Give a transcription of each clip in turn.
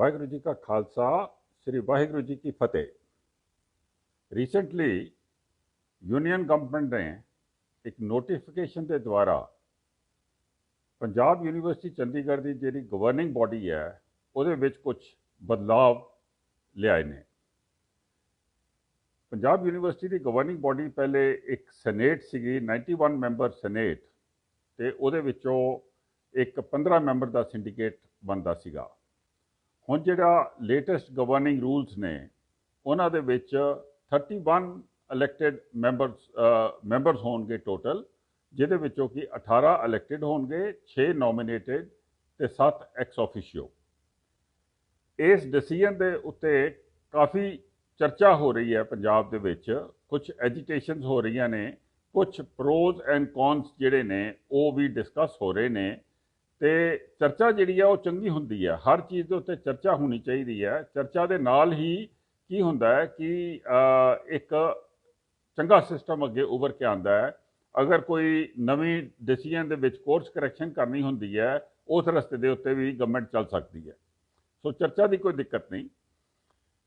ਵਾਹਿਗੁਰੂ ਜੀ ਕਾ ਖਾਲਸਾ, ਸ੍ਰੀ ਵਾਹਿਗੁਰੂ ਜੀ ਕੀ ਫਤਿਹ। Recently union government ਨੇ ਇੱਕ ਨੋਟੀਫਿਕੇਸ਼ਨ ਦੇ ਦੁਆਰਾ ਪੰਜਾਬ ਯੂਨੀਵਰਸਿਟੀ ਚੰਡੀਗੜ੍ਹ ਦੀ ਜਿਹੜੀ ਗਵਰਨਿੰਗ ਬਾਡੀ ਹੈ, ਉਹਦੇ ਵਿੱਚ ਕੁਝ ਬਦਲਾਵ ਲਿਆਏ ਨੇ। ਪੰਜਾਬ ਯੂਨੀਵਰਸਿਟੀ ਦੀ ਗਵਰਨਿੰਗ ਬਾਡੀ ਪਹਿਲੇ ਇੱਕ ਸੈਨੇਟ ਸੀਗੀ 91 ਮੈਂਬਰ ਸੈਨੇਟ ਤੇ ਉਹਦੇ ਵਿੱਚੋਂ ਇੱਕ 15 ਮੈਂਬਰ ਦਾ ਸਿੰਡੀਕੇਟ ਬਣਦਾ ਸੀਗਾ। ਹੁਣ ਜਿਹੜਾ ਲੇਟੈਸਟ ਗਵਰਨਿੰਗ ਰੂਲਸ ਨੇ, ਉਹਨਾਂ ਦੇ ਵਿੱਚ 31 ਇਲੈਕਟਿਡ ਮੈਂਬਰਸ ਮੈਂਬਰਸ ਹੋਣਗੇ ਟੋਟਲ ਜਿਹਦੇ ਵਿੱਚੋਂ ਕਿ 18 ਇਲੈਕਟਿਡ ਹੋਣਗੇ 6 ਨੋਮੀਨੇਟਿਡ ਤੇ 7 ਐਕਸ ਆਫੀਸ਼ੀਓ ਇਸ ਡਿਸੀਜਨ ਦੇ ਉੱਤੇ ਕਾਫੀ ਚਰਚਾ ਹੋ ਰਹੀ ਹੈ ਪੰਜਾਬ ਦੇ ਵਿੱਚ ਕੁਝ ਐਜੀਟੇਸ਼ਨਸ ਹੋ ਰਹੀਆਂ ਨੇ ਕੁਝ ਪ੍ਰੋਜ਼ ਐਂਡ ਕੌਨਸ ਜਿਹੜੇ ਨੇ, ਉਹ ਵੀ ਡਿਸਕਸ ਹੋ ਰਹੇ ਨੇ। ਤੇ ਚਰਚਾ ਜਿਹੜੀ ਆ ਉਹ ਚੰਗੀ ਹੁੰਦੀ ਹੈ ਹਰ ਚੀਜ਼ ਦੇ ਉੱਤੇ ਚਰਚਾ ਹੋਣੀ ਚਾਹੀਦੀ ਹੈ ਚਰਚਾ ਦੇ ਨਾਲ ਹੀ ਕੀ ਹੁੰਦਾ ਹੈ ਕਿ ਇੱਕ ਚੰਗਾ ਸਿਸਟਮ ਅੱਗੇ ਉਭਰ ਕੇ ਆਂਦਾ ਹੈ। ਅਗਰ ਕੋਈ ਨਵੀਂ ਡਿਸੀਜਨ ਦੇ ਵਿੱਚ ਕੋਰਸ ਕਰੈਕਸ਼ਨ ਕਰਨੀ ਹੁੰਦੀ ਹੈ, ਉਸ ਰਸਤੇ ਦੇ ਉੱਤੇ ਵੀ ਗਵਰਨਮੈਂਟ ਚੱਲ ਸਕਦੀ ਹੈ। ਸੋ ਚਰਚਾ ਦੀ ਕੋਈ ਦਿੱਕਤ ਨਹੀਂ।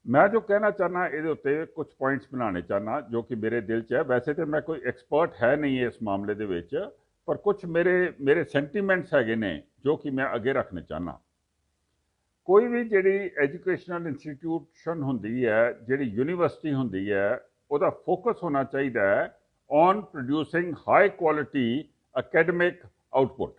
ਮੈਂ ਜੋ ਕਹਿਣਾ ਚਾਹਨਾ ਇਹਦੇ ਉੱਤੇ ਕੁਝ ਪੁਆਇੰਟਸ ਬਣਾਉਣੇ ਚਾਹਨਾ ਜੋ ਕਿ ਮੇਰੇ ਦਿਲ 'ਚ ਹੈ। ਵੈਸੇ ਤੇ ਮੈਂ ਕੋਈ ਐਕਸਪਰਟ ਹੈ ਨਹੀਂ ਇਸ ਮਾਮਲੇ ਦੇ ਵਿੱਚ। ਪਰ ਕੁਝ ਮੇਰੇ ਮੇਰੇ ਸੈਂਟੀਮੈਂਟਸ ਹੈਗੇ ਨੇ ਜੋ ਕਿ ਮੈਂ ਅੱਗੇ ਰੱਖਣਾ ਚਾਹਨਾ ਕੋਈ ਵੀ ਜਿਹੜੀ ਐਜੂਕੇਸ਼ਨਲ ਇੰਸਟੀਟਿਊਸ਼ਨ ਹੁੰਦੀ ਹੈ, ਜਿਹੜੀ ਯੂਨੀਵਰਸਿਟੀ ਹੁੰਦੀ ਹੈ, ਉਹਦਾ ਫੋਕਸ ਹੋਣਾ ਚਾਹੀਦਾ ਹੈ on producing high quality academic output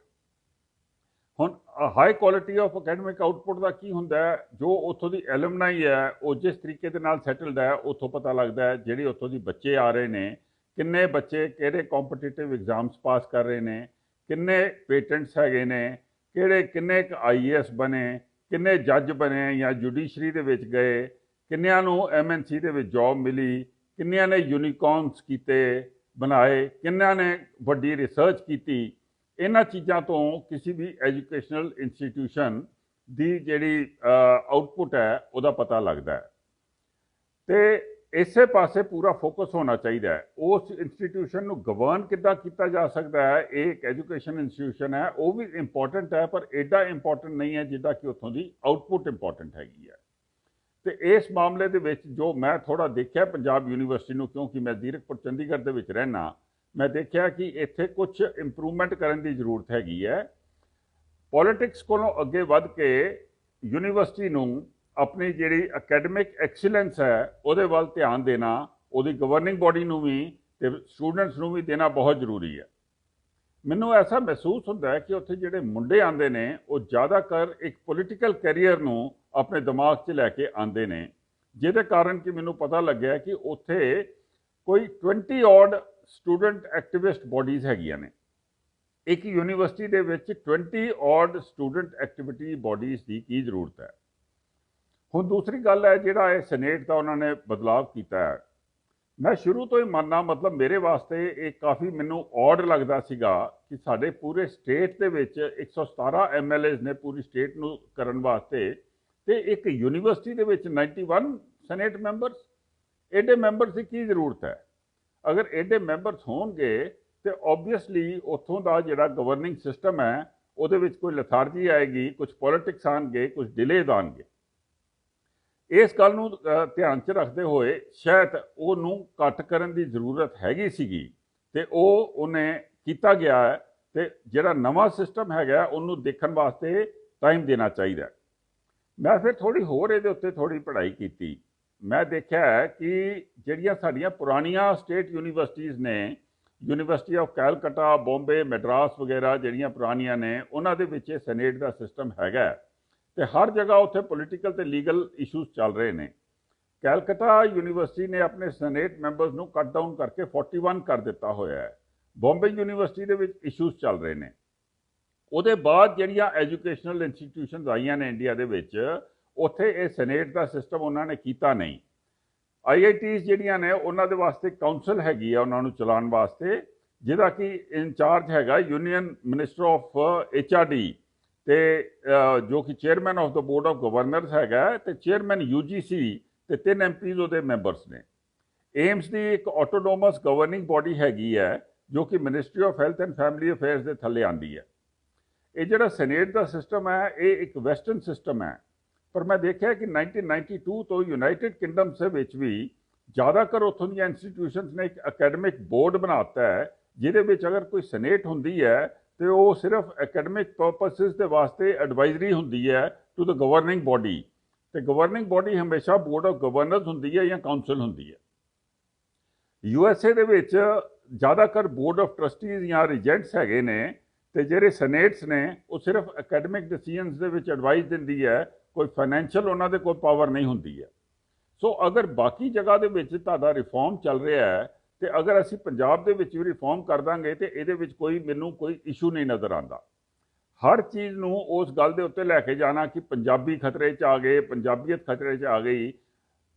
ਹੁਣ high quality of academic output ਦਾ ਕੀ ਹੁੰਦਾ ਹੈ? ਜੋ ਉੱਥੋਂ ਦੀ ਐਲਮਨਾਈ ਹੈ, ਉਹ ਜਿਸ ਤਰੀਕੇ ਦੇ ਨਾਲ ਸੈਟਲਡ ਹੈ, ਉੱਥੋਂ ਪਤਾ ਲੱਗਦਾ ਹੈ, ਜਿਹੜੇ ਉੱਥੋਂ ਦੀ ਬੱਚੇ ਆ ਰਹੇ ਨੇ ਕਿੰਨੇ ਬੱਚੇ ਕਿਹੜੇ ਕੰਪੀਟੀਟਿਵ ਐਗਜ਼ਾਮਸ ਪਾਸ ਕਰ ਰਹੇ ਨੇ, ਕਿੰਨੇ ਪੇਟੈਂਟਸ ਹੈਗੇ ਨੇ, ਕਿਹੜੇ, ਕਿੰਨੇ ਕ ਆਈਐਸ ਬਣੇ, ਕਿੰਨੇ ਜੱਜ ਬਣੇ ਜਾਂ ਜੁਡੀਸ਼ਰੀ ਦੇ ਵਿੱਚ ਗਏ, ਕਿੰਨਿਆਂ ਨੂੰ ਐਮਐਨਸੀ ਦੇ ਵਿੱਚ ਜੌਬ ਮਿਲੀ, ਕਿੰਨਿਆਂ ਨੇ ਯੂਨੀਕੌਰਨਸ ਕੀਤੇ ਬਣਾਏ, ਕਿੰਨਿਆਂ ਨੇ ਵੱਡੀ ਰਿਸਰਚ ਕੀਤੀ, ਇਹਨਾਂ ਚੀਜ਼ਾਂ ਤੋਂ ਕਿਸੇ ਵੀ ਐਜੂਕੇਸ਼ਨਲ ਇੰਸਟੀਟਿਊਸ਼ਨ ਦੀ ਜਿਹੜੀ ਆਊਟਪੁੱਟ ਹੈ, ਉਹਦਾ ਪਤਾ ਲੱਗਦਾ ਹੈ। ਤੇ ਇਸੇ ਪਾਸੇ ਪੂਰਾ ਫੋਕਸ ਹੋਣਾ ਚਾਹੀਦਾ ਹੈ। ਉਸ ਇੰਸਟੀਟਿਊਸ਼ਨ ਨੂੰ ਗਵਰਨ ਕਿੱਦਾਂ ਕੀਤਾ ਜਾ ਸਕਦਾ ਹੈ? ਇਹ ਇੱਕ ਐਜੂਕੇਸ਼ਨ ਇੰਸਟੀਟਿਊਸ਼ਨ ਹੈ। ਉਹ ਵੀ ਇੰਪੋਰਟੈਂਟ ਹੈ, ਪਰ ਐਡਾ ਇੰਪੋਰਟੈਂਟ ਨਹੀਂ ਹੈ ਜਿੱਦਾਂ ਕਿ ਉੱਥੋਂ ਦੀ ਆਊਟਪੁੱਟ ਇੰਪੋਰਟੈਂਟ ਹੈਗੀ ਹੈ। ਤੇ ਇਸ ਮਾਮਲੇ ਦੇ ਵਿੱਚ ਜੋ ਮੈਂ ਥੋੜਾ ਦੇਖਿਆ ਪੰਜਾਬ ਯੂਨੀਵਰਸਿਟੀ ਨੂੰ, ਕਿਉਂਕਿ ਮੈਂ ਜ਼ੀਰਕਪੁਰ, ਚੰਡੀਗੜ੍ਹ ਦੇ ਵਿੱਚ ਰਹਿਣਾ ਮੈਂ ਦੇਖਿਆ ਕਿ ਇੱਥੇ ਕੁਝ ਇੰਪਰੂਵਮੈਂਟ ਕਰਨ ਦੀ ਜ਼ਰੂਰਤ ਹੈਗੀ ਹੈ। ਪੋਲਿਟਿਕਸ ਕੋਲੋਂ ਅੱਗੇ ਵੱਧ ਕੇ ਯੂਨੀਵਰਸਿਟੀ ਨੂੰ ਆਪਣੀ ਜਿਹੜੀ ਅਕੈਡਮਿਕ ਐਕਸੀਲੈਂਸ ਹੈ, ਉਹਦੇ ਵੱਲ ਧਿਆਨ ਦੇਣਾ, ਉਹਦੀ ਗਵਰਨਿੰਗ ਬਾਡੀ ਨੂੰ ਵੀ ਤੇ ਸਟੂਡੈਂਟਸ ਨੂੰ ਵੀ ਦੇਣਾ ਬਹੁਤ ਜ਼ਰੂਰੀ ਹੈ। ਮੈਨੂੰ ਐਸਾ ਮਹਿਸੂਸ ਹੁੰਦਾ ਹੈ ਕਿ ਉੱਥੇ ਜਿਹੜੇ ਮੁੰਡੇ ਆਉਂਦੇ ਨੇ, ਉਹ ਜ਼ਿਆਦਾਤਰ ਇੱਕ ਪੋਲੀਟੀਕਲ ਕੈਰੀਅਰ ਨੂੰ ਆਪਣੇ ਦਿਮਾਗ 'ਚ ਲੈ ਕੇ ਆਉਂਦੇ ਨੇ, ਜਿਹਦੇ ਕਾਰਨ ਕਿ ਮੈਨੂੰ ਪਤਾ ਲੱਗਿਆ ਕਿ ਉੱਥੇ ਕੋਈ 20 ਔਡ ਸਟੂਡੈਂਟ ਐਕਟਿਵਿਸਟ ਬਾਡੀਜ਼ ਹੈਗੀਆਂ ਨੇ। ਇੱਕ ਯੂਨੀਵਰਸਿਟੀ ਦੇ ਵਿੱਚ 20 ਔਡ ਸਟੂਡੈਂਟ ਐਕਟੀਵਿਟੀ ਬਾਡੀਜ਼ ਦੀ ਕੀ ਜ਼ਰੂਰਤ ਹੈ? ਹੁਣ ਦੂਸਰੀ ਗੱਲ ਹੈ, ਜਿਹੜਾ ਇਹ ਸੈਨੇਟ ਦਾ ਉਹਨਾਂ ਨੇ ਬਦਲਾਅ ਕੀਤਾ ਹੈ। ਮੈਂ ਸ਼ੁਰੂ ਤੋਂ ਹੀ ਮੰਨਣਾ ਮਤਲਬ ਮੇਰੇ ਵਾਸਤੇ ਇਹ ਕਾਫੀ ਮੈਨੂੰ ਔਡ ਲੱਗਦਾ ਸੀਗਾ ਕਿ ਸਾਡੇ ਪੂਰੇ ਸਟੇਟ ਦੇ ਵਿੱਚ 117 ਐਮਐਲਏਜ਼ ਨੇ ਪੂਰੀ ਸਟੇਟ ਨੂੰ ਕਰਨ ਵਾਸਤੇ ਤੇ ਇੱਕ ਯੂਨੀਵਰਸਿਟੀ ਦੇ ਵਿੱਚ 91 ਸੈਨੇਟ ਮੈਂਬਰਸ ਐਡੇ ਮੈਂਬਰਸ ਦੀ ਕੀ ਜ਼ਰੂਰਤ ਹੈ? ਅਗਰ ਐਡੇ ਮੈਂਬਰਸ ਹੋਣਗੇ, ਤੇ ਆਬਵੀਅਸਲੀ ਉੱਥੋਂ ਦਾ ਜਿਹੜਾ ਗਵਰਨਿੰਗ ਸਿਸਟਮ ਹੈ, ਉਹਦੇ ਵਿੱਚ ਕੋਈ ਲਥਾਰਜੀ ਆਏਗੀ ਕੁਝ ਪੋਲਿਟਿਕਸ ਆਣਗੇ ਕੁਝ ਡਿਲੇਜ਼ ਆਣਗੇ ਇਸ ਗੱਲ ਨੂੰ ਧਿਆਨ 'ਚ ਰੱਖਦੇ ਹੋਏ ਸ਼ਾਇਦ ਉਹਨੂੰ ਘੱਟ ਕਰਨ ਦੀ ਜ਼ਰੂਰਤ ਹੈਗੀ ਸੀਗੀ ਤੇ ਉਹ ਉਹਨੇ ਕੀਤਾ ਗਿਆ ਹੈ ਤੇ ਜਿਹੜਾ ਨਵਾਂ ਸਿਸਟਮ ਹੈਗਾ ਉਹਨੂੰ ਦੇਖਣ ਵਾਸਤੇ ਟਾਈਮ ਦੇਣਾ ਚਾਹੀਦਾ ਮੈਂ ਫਿਰ ਥੋੜੀ ਹੋਰ ਇਹਦੇ ਉੱਤੇ ਥੋੜੀ ਪੜ੍ਹਾਈ ਕੀਤੀ। ਮੈਂ ਦੇਖਿਆ ਹੈ ਕਿ ਜਿਹੜੀਆਂ ਸਾਡੀਆਂ ਪੁਰਾਣੀਆਂ ਸਟੇਟ ਯੂਨੀਵਰਸਿਟੀਆਂ ਨੇ ਯੂਨੀਵਰਸਿਟੀ ਆਫ ਕੈਲਕਟਾ ਬੰਬੇ ਮੈਡਰਾਸ ਵਗੈਰਾ ਜਿਹੜੀਆਂ ਪੁਰਾਣੀਆਂ ਨੇ, ਉਹਨਾਂ ਦੇ ਵਿੱਚ ਇਹ ਸੈਨੇਟ ਦਾ ਸਿਸਟਮ ਹੈਗਾ ਤੇ ਹਰ ਜਗ੍ਹਾ ਉੱਥੇ ਪੋਲੀਟੀਕਲ ਤੇ ਲੀਗਲ ਇਸ਼ੂਜ਼ ਚੱਲ ਰਹੇ ਨੇ। ਕੈਲਕਟਾ ਯੂਨੀਵਰਸਿਟੀ ਨੇ ਆਪਣੇ ਸੈਨੇਟ ਮੈਂਬਰਸ ਨੂੰ ਕੱਟ ਡਾਊਨ ਕਰਕੇ 41 ਕਰ ਦਿੱਤਾ ਹੋਇਆ ਹੈ। ਬੰਬੇ ਯੂਨੀਵਰਸਿਟੀ ਦੇ ਵਿੱਚ ਇਸ਼ੂਜ਼ ਚੱਲ ਰਹੇ ਨੇ। ਉਹਦੇ ਬਾਅਦ ਜਿਹੜੀਆਂ ਐਜੂਕੇਸ਼ਨਲ ਇੰਸਟੀਟਿਊਸ਼ਨਸ ਆਈਆਂ ਨੇ ਇੰਡੀਆ ਦੇ ਵਿੱਚ, ਉੱਥੇ ਇਹ ਸੈਨੇਟ ਦਾ ਸਿਸਟਮ ਉਹਨਾਂ ਨੇ ਕੀਤਾ ਨਹੀਂ। ਆਈਆਈਟੀਜ਼ ਜਿਹੜੀਆਂ ਨੇ, ਉਹਨਾਂ ਦੇ ਵਾਸਤੇ ਕਾਉਂਸਲ ਹੈਗੀ ਆ ਉਹਨਾਂ ਨੂੰ ਚਲਾਉਣ ਵਾਸਤੇ, ਜਿਹਦਾ ਕਿ ਇਨਚਾਰਜ ਹੈਗਾ ਯੂਨੀਅਨ ਮਿਨਿਸਟਰ ਆਫ ਐਚਆਰਡੀ ਤੇ ਜੋ ਕਿ chairman of the board of governors ਹੈਗਾ ਤੇ ਚੇਅਰਮੈਨ ਯੂਜੀਸੀ ਤੇ ਤਿੰਨ ਐਮਪੀਜ਼ ਉਹਦੇ ਮੈਂਬਰਸ ਨੇ। ਏਮਸ ਦੀ ਇੱਕ ਆਟੋਨੋਮਸ ਗਵਰਨਿੰਗ ਬਾਡੀ ਹੈਗੀ ਹੈ, ਜੋ ਕਿ ministry of health and family affairs ਦੇ ਥੱਲੇ ਆਂਦੀ ਹੈ। ਇਹ ਜਿਹੜਾ ਸੈਨੇਟ ਦਾ ਸਿਸਟਮ ਹੈ, ਇਹ ਇੱਕ ਵੈਸਟਰਨ ਸਿਸਟਮ ਹੈ। ਪਰ ਮੈਂ ਦੇਖਿਆ ਕਿ 1992 ਤੋਂ ਯੂਨਾਈਟਿਡ ਕਿੰਗਡਮਸ ਦੇ ਵਿੱਚ ਵੀ ਜ਼ਿਆਦਾਤਰ ਉੱਥੋਂ ਦੀਆਂ ਇੰਸਟੀਟਿਊਸ਼ਨਸ ਨੇ ਇੱਕ ਅਕੈਡਮਿਕ ਬੋਰਡ ਬਣਾਤਾ ਹੈ, ਜਿਹਦੇ ਵਿੱਚ ਅਗਰ ਕੋਈ ਸੈਨੇਟ ਹੁੰਦੀ ਹੈ ਤੇ ਉਹ ਸਿਰਫ ਅਕੈਡਮਿਕ ਪਰਪਸਿਸ ਦੇ ਵਾਸਤੇ ਐਡਵਾਈਜ਼ਰੀ ਹੁੰਦੀ ਹੈ ਟੂ ਦ ਗਵਰਨਿੰਗ ਬਾਡੀ ਤੇ ਗਵਰਨਿੰਗ ਬਾਡੀ ਹਮੇਸ਼ਾ ਬੋਰਡ ਆਫ ਗਵਰਨਰਸ ਹੁੰਦੀ ਹੈ ਜਾਂ ਕਾਉਂਸਲ ਹੁੰਦੀ ਹੈ। ਯੂ ਐਸ ਏ ਦੇ ਵਿੱਚ ਜ਼ਿਆਦਾਤਰ ਬੋਰਡ ਆਫ ਟਰਸਟੀਜ਼ ਜਾਂ ਰੀਜੈਂਟਸ ਹੈਗੇ ਨੇ ਤੇ ਜਿਹੜੇ ਸੈਨੇਟਸ ਨੇ, ਉਹ ਸਿਰਫ ਅਕੈਡਮਿਕ ਡਿਸੀਜਨਸ ਦੇ ਵਿੱਚ ਐਡਵਾਈਸ ਦਿੰਦੀ ਹੈ, ਕੋਈ ਫਾਈਨੈਂਸ਼ੀਅਲ ਉਹਨਾਂ ਦੇ ਕੋਲ ਪਾਵਰ ਨਹੀਂ ਹੁੰਦੀ ਹੈ। ਸੋ ਅਗਰ ਬਾਕੀ ਜਗ੍ਹਾ ਦੇ ਵਿੱਚ ਤੁਹਾਡਾ ਰਿਫਾਰਮ ਚੱਲ ਰਿਹਾ ਹੈ ਤੇ ਅਗਰ ਅਸੀਂ ਪੰਜਾਬ ਦੇ ਵਿੱਚ ਵੀ ਰਿਫਾਰਮ ਕਰ ਦਾਂਗੇ ਤੇ ਇਹਦੇ ਵਿੱਚ ਕੋਈ ਮੈਨੂੰ ਕੋਈ ਇਸ਼ੂ ਨਹੀਂ ਨਜ਼ਰ ਆਉਂਦਾ। ਹਰ ਚੀਜ਼ ਨੂੰ ਉਸ ਗੱਲ ਦੇ ਉੱਤੇ ਲੈ ਕੇ ਜਾਣਾ ਕਿ ਪੰਜਾਬੀ ਖਤਰੇ 'ਚ ਆ ਗਏ, ਪੰਜਾਬੀਅਤ ਖਤਰੇ 'ਚ ਆ ਗਈ।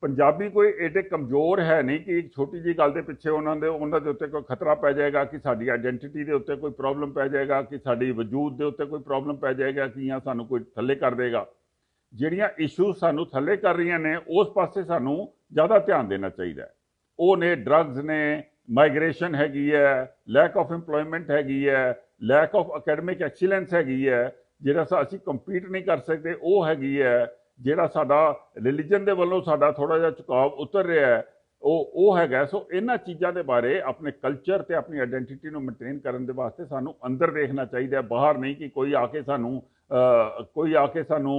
ਪੰਜਾਬੀ ਕੋਈ ਏਡੇ ਕਮਜ਼ੋਰ ਹੈ ਨਹੀਂ ਕਿ ਇੱਕ ਛੋਟੀ ਜੀ ਗੱਲ ਦੇ ਪਿੱਛੇ ਉਹਨਾਂ ਦੇ ਉਹਨਾਂ ਦੇ ਉੱਤੇ ਕੋਈ ਖਤਰਾ ਪੈ ਜਾਏਗਾ ਕਿ ਸਾਡੀ ਆਇਡੈਂਟੀਟੀ ਦੇ ਉੱਤੇ ਕੋਈ ਪ੍ਰੋਬਲਮ ਪੈ ਜਾਏਗਾ, ਕਿ ਸਾਡੀ ਵਜੂਦ ਦੇ ਉੱਤੇ ਕੋਈ ਪ੍ਰੋਬਲਮ ਪੈ ਜਾਏਗਾ, ਕਿ ਜਾਂ ਸਾਨੂੰ ਕੋਈ ਥੱਲੇ ਕਰ ਦੇਗਾ। ਜਿਹੜੀਆਂ ਇਸ਼ੂ ਸਾਨੂੰ ਥੱਲੇ ਕਰ ਰਹੀਆਂ ਨੇ, ਉਸ ਪਾਸੇ ਸਾਨੂੰ ਜ਼ਿਆਦਾ ਧਿਆਨ ਦੇਣਾ ਚਾਹੀਦਾ ਹੈ। ਉਹ ਨੇ ਡਰੱਗਸ ਨੇ ਮਾਈਗ੍ਰੇਸ਼ਨ ਹੈਗੀ ਹੈ ਲੈਕ ਆਫ ਏਮਪਲੋਇਮੈਂਟ ਹੈਗੀ ਹੈ ਲੈਕ ਆਫ ਅਕੈਡਮਿਕ ਐਕਸੀਲੈਂਸ ਹੈਗੀ ਹੈ, ਜਿਹੜਾ ਅਸੀਂ ਕੰਪੀਟ ਨਹੀਂ ਕਰ ਸਕਦੇ, ਉਹ ਹੈਗੀ ਹੈ, ਜਿਹੜਾ ਸਾਡਾ ਰਿਲੀਜਨ ਦੇ ਵੱਲੋਂ ਸਾਡਾ ਥੋੜਾ ਜਿਹਾ ਝੁਕਾਅ ਉਤਰ ਰਿਹਾ ਹੈ, ਉਹ ਉਹ ਹੈਗਾ। ਸੋ ਇਹਨਾਂ ਚੀਜ਼ਾਂ ਦੇ ਬਾਰੇ ਆਪਣੇ ਕਲਚਰ ਤੇ ਆਪਣੀ ਆਇਡੈਂਟੀਟੀ ਨੂੰ ਮੇਨਟੇਨ ਕਰਨ ਦੇ ਵਾਸਤੇ ਸਾਨੂੰ ਅੰਦਰ ਦੇਖਣਾ ਚਾਹੀਦਾ ਬਾਹਰ ਨਹੀਂ ਕਿ ਕੋਈ ਆ ਕੇ ਸਾਨੂੰ ਕੋਈ ਆ ਕੇ ਸਾਨੂੰ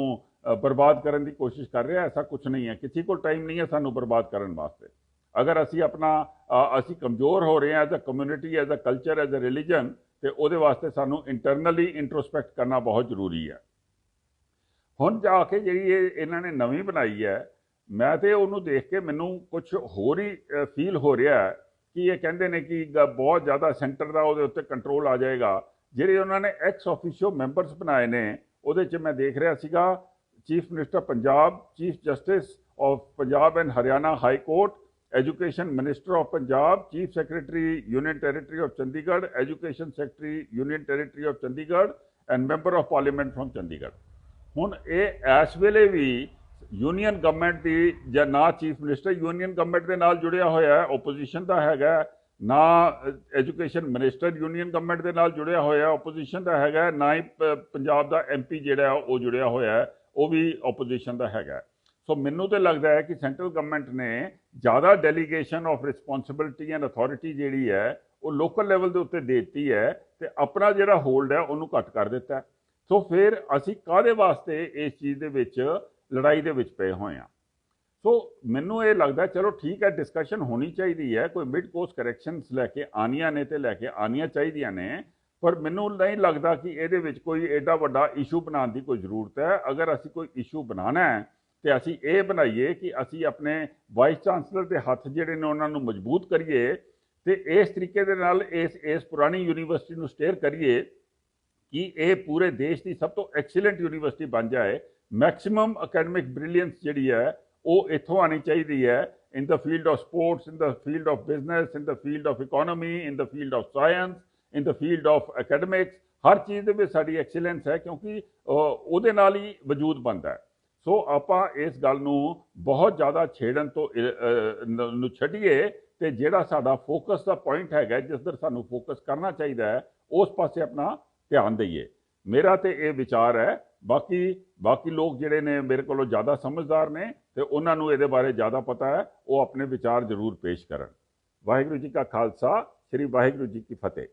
ਬਰਬਾਦ ਕਰਨ ਦੀ ਕੋਸ਼ਿਸ਼ ਕਰ ਰਿਹਾ ਐਸਾ ਕੁਝ ਨਹੀਂ ਹੈ। ਕਿਸੇ ਕੋਲ ਟਾਈਮ ਨਹੀਂ ਹੈ ਸਾਨੂੰ ਬਰਬਾਦ ਕਰਨ ਵਾਸਤੇ। ਅਗਰ ਅਸੀਂ ਆਪਣਾ ਅਸੀਂ ਕਮਜ਼ੋਰ ਹੋ ਰਹੇ ਹਾਂ as a community as a culture as a religion ਤੇ ਉਹਦੇ ਵਾਸਤੇ ਸਾਨੂੰ ਇੰਟਰਨਲੀ ਇੰਟਰੋਸਪੈਕਟ ਕਰਨਾ ਬਹੁਤ ਜ਼ਰੂਰੀ ਹੈ। ਹੁਣ ਜਾ ਕੇ ਜਿਹੜੀ ਇਹ, ਇਹਨਾਂ ਨੇ ਨਵੀਂ ਬਣਾਈ ਹੈ, ਮੈਂ ਤੇ ਉਹਨੂੰ ਦੇਖ ਕੇ ਮੈਨੂੰ ਕੁਝ ਹੋਰ ਹੀ ਫੀਲ ਹੋ ਰਿਹਾ ਹੈ ਕਿ ਇਹ ਕਹਿੰਦੇ ਨੇ ਕਿ ਗ- ਬਹੁਤ ਜ਼ਿਆਦਾ ਸੈਂਟਰ ਦਾ ਉਹਦੇ ਉੱਤੇ ਕੰਟਰੋਲ ਆ ਜਾਏਗਾ। ਜਿਹੜੇ ਉਹਨਾਂ ਨੇ ਐਕਸ ਆਫੀਸ਼ੀਓ ਮੈਂਬਰਸ ਬਣਾਏ ਨੇ, ਉਹਦੇ 'ਚ ਮੈਂ ਦੇਖ ਰਿਹਾ ਸੀਗਾ chief minister Punjab chief justice of Punjab and Haryana high court education minister of Punjab chief secretary union territory of Chandigarh education secretary union territory of Chandigarh and member of parliament from Chandigarh ਹੁਣ ਇਹ ਇਸ ਵੇਲੇ ਵੀ union government ਦੀ ਜਾਂ ਨਾ chief minister union government ਦੇ ਨਾਲ ਜੁੜਿਆ ਹੋਇਆ ਹੈ ਆਪੋਜੀਸ਼ਨ ਦਾ ਹੈਗਾ ਨਾ ਐਜੂਕੇਸ਼ਨ ਮਿਨਿਸਟਰ ਯੂਨੀਅਨ ਗਵਰਨਮੈਂਟ ਦੇ ਨਾਲ ਜੁੜਿਆ ਹੋਇਆ ਹੈ ਆਪੋਜੀਸ਼ਨ ਦਾ ਹੈਗਾ ਨਾ ਹੀ ਪ- ਪੰਜਾਬ ਦਾ ਐਮਪੀ ਜਿਹੜਾ ਉਹ ਜੁੜਿਆ ਹੋਇਆ ਉਹ ਵੀ ਆਪੋਜੀਸ਼ਨ ਦਾ ਹੈਗਾ ਸੋ ਮੈਨੂੰ ਤੇ ਲੱਗਦਾ ਹੈ ਕਿ ਸੈਂਟਰਲ ਗਵਰਨਮੈਂਟ ਨੇ ਜ਼ਿਆਦਾ delegation of responsibility and authority ਜਿਹੜੀ ਹੈ, ਉਹ ਲੋਕਲ ਲੈਵਲ ਦੇ ਉੱਤੇ ਦੇ ਦਿੱਤੀ ਹੈ ਤੇ ਆਪਣਾ ਜਿਹੜਾ ਹੋਲਡ ਹੈ, ਉਹਨੂੰ ਘੱਟ ਕਰ ਦਿੱਤਾ ਸੋ ਫਿਰ ਅਸੀਂ ਕਾਹਦੇ ਵਾਸਤੇ ਇਸ ਚੀਜ਼ ਦੇ ਵਿੱਚ ਲੜਾਈ ਦੇ ਵਿੱਚ ਪਏ ਹੋਏ ਹਾਂ? ਸੋ ਮੈਨੂੰ ਇਹ ਲੱਗਦਾ ਚਲੋ ਠੀਕ ਹੈ ਡਿਸਕਸ਼ਨ ਹੋਣੀ ਚਾਹੀਦੀ ਹੈ, ਕੋਈ ਮਿਡ ਕੋਰਸ ਕਰੈਕਸ਼ਨਸ ਲੈ ਕੇ ਆਨੀਆਂ ਨੇ ਤੇ ਲੈ ਕੇ ਆਨੀਆਂ ਚਾਹੀਦੀਆਂ ਨੇ, ਪਰ ਮੈਨੂੰ ਨਹੀਂ ਲੱਗਦਾ ਕਿ ਇਹਦੇ ਵਿੱਚ ਕੋਈ ਐਡਾ ਵੱਡਾ ਇਸ਼ੂ ਬਣਾਉਣ ਦੀ ਕੋਈ ਜ਼ਰੂਰਤ ਹੈ। ਅਗਰ ਅਸੀਂ ਕੋਈ ਇਸ਼ੂ ਬਣਾਉਣਾ ਹੈ ਤੇ ਅਸੀਂ ਇਹ ਬਣਾਈਏ ਕਿ ਅਸੀਂ ਆਪਣੇ ਵਾਈਸ ਚਾਂਸਲਰ ਦੇ ਹੱਥ ਜਿਹੜੇ ਨੇ ਉਹਨਾਂ ਨੂੰ ਮਜ਼ਬੂਤ ਕਰੀਏ ਤੇ ਇਸ ਤਰੀਕੇ ਦੇ ਨਾਲ ਇਸ ਇਸ ਪੁਰਾਣੀ ਯੂਨੀਵਰਸਿਟੀ ਨੂੰ ਸਟੇਅਰ ਕਰੀਏ ਕਿ ਇਹ ਪੂਰੇ ਦੇਸ਼ ਦੀ ਸਭ ਤੋਂ ਐਕਸੀਲੈਂਟ ਯੂਨੀਵਰਸਿਟੀ ਬਣ ਜਾਏ। ਮੈਕਸਿਮਮ ਅਕੈਡਮਿਕ ਬ੍ਰਿਲੀਅੰਸ ਜਿਹੜੀ ਹੈ, ਉਹ ਇੱਥੋਂ ਆਣੀ ਚਾਹੀਦੀ ਹੈ। In the field of sports in the field of business in the field of economy in the field of science in the field of academics ਹਰ ਚੀਜ਼ ਦੇ ਵਿੱਚ ਸਾਡੀ ਐਕਸੀਲੈਂਸ ਹੈ ਕਿਉਂਕਿ ਉਹਦੇ ਨਾਲ ਹੀ ਵਜੂਦ ਬਣਦਾ ਹੈ। ਸੋ ਆਪਾਂ ਇਸ ਗੱਲ ਨੂੰ ਬਹੁਤ ਜ਼ਿਆਦਾ ਛੇੜਨ ਤੋਂ ਨੂੰ ਛੱਡੀਏ ਤੇ ਜਿਹੜਾ ਸਾਡਾ ਫੋਕਸ ਦਾ ਪੁਆਇੰਟ ਹੈਗਾ, ਜਿਸ ਦਰ ਸਾਨੂੰ ਫੋਕਸ ਕਰਨਾ ਚਾਹੀਦਾ ਹੈ, ਉਸ ਪਾਸੇ ਆਪਣਾ ਧਿਆਨ ਦਈਏ। ਮੇਰਾ ਤੇ ਇਹ ਵਿਚਾਰ ਹੈ, ਬਾਕੀ ਬਾਕੀ ਲੋਕ ਜਿਹੜੇ ਨੇ ਮੇਰੇ ਕੋਲੋਂ ਜ਼ਿਆਦਾ ਸਮਝਦਾਰ ਨੇ ਤੇ ਉਹਨਾਂ ਨੂੰ ਇਹਦੇ ਬਾਰੇ ਜ਼ਿਆਦਾ ਪਤਾ ਹੈ, ਉਹ ਆਪਣੇ ਵਿਚਾਰ ਜ਼ਰੂਰ ਪੇਸ਼ ਕਰਨ। ਵਾਹਿਗੁਰੂ ਜੀ ਕਾ ਖਾਲਸਾ, ਸ੍ਰੀ ਵਾਹਿਗੁਰੂ ਜੀ ਕੀ ਫਤਿਹ।